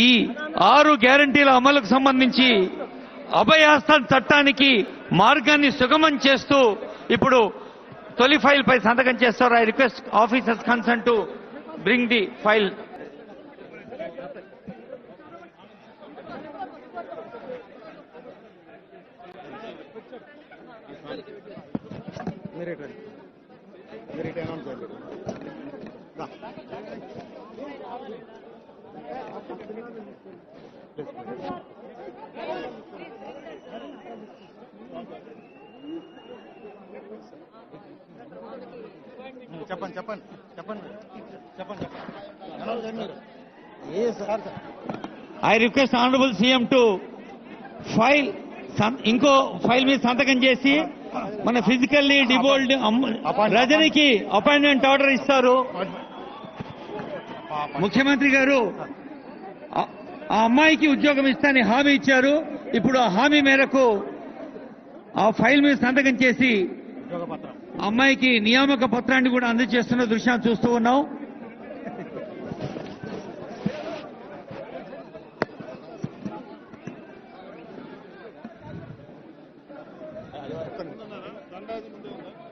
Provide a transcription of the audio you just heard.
ఈ ఆరు గ్యారంటీల అమలుకు సంబంధించి అభయాస్థాన్ చట్టానికి మార్గాన్ని సుగమం చేస్తూ ఇప్పుడు తొలి ఫైల్ పై సంతకం చేస్తారు I request officers concern to bring the file మీరు చెప్పండి చెప్పండి చెప్పండి చెప్పండి. I request honourable CM to file ఇంకో ఫైల్ మీద సంతకం చేసి మన ఫిజికల్లీ డిబోల్డ్ రజనికి అపాయింట్మెంట్ ఆర్డర్ ఇస్తారు. ముఖ్యమంత్రి గారు ఆ- అమ్మాయికి ఉద్యోగం ఇస్తానని హామీ ఇచ్చారు ఇప్పుడు ఆ హామీ మేరకు ఆ ఫైల్ మీద సంతకం చేసి ఆ అమ్మాయికి నియామక పత్రాన్ని కూడా అందజేస్తున్న దృశ్యాన్ని చూస్తూ ఉన్నాం ఒక్క నిమిషం.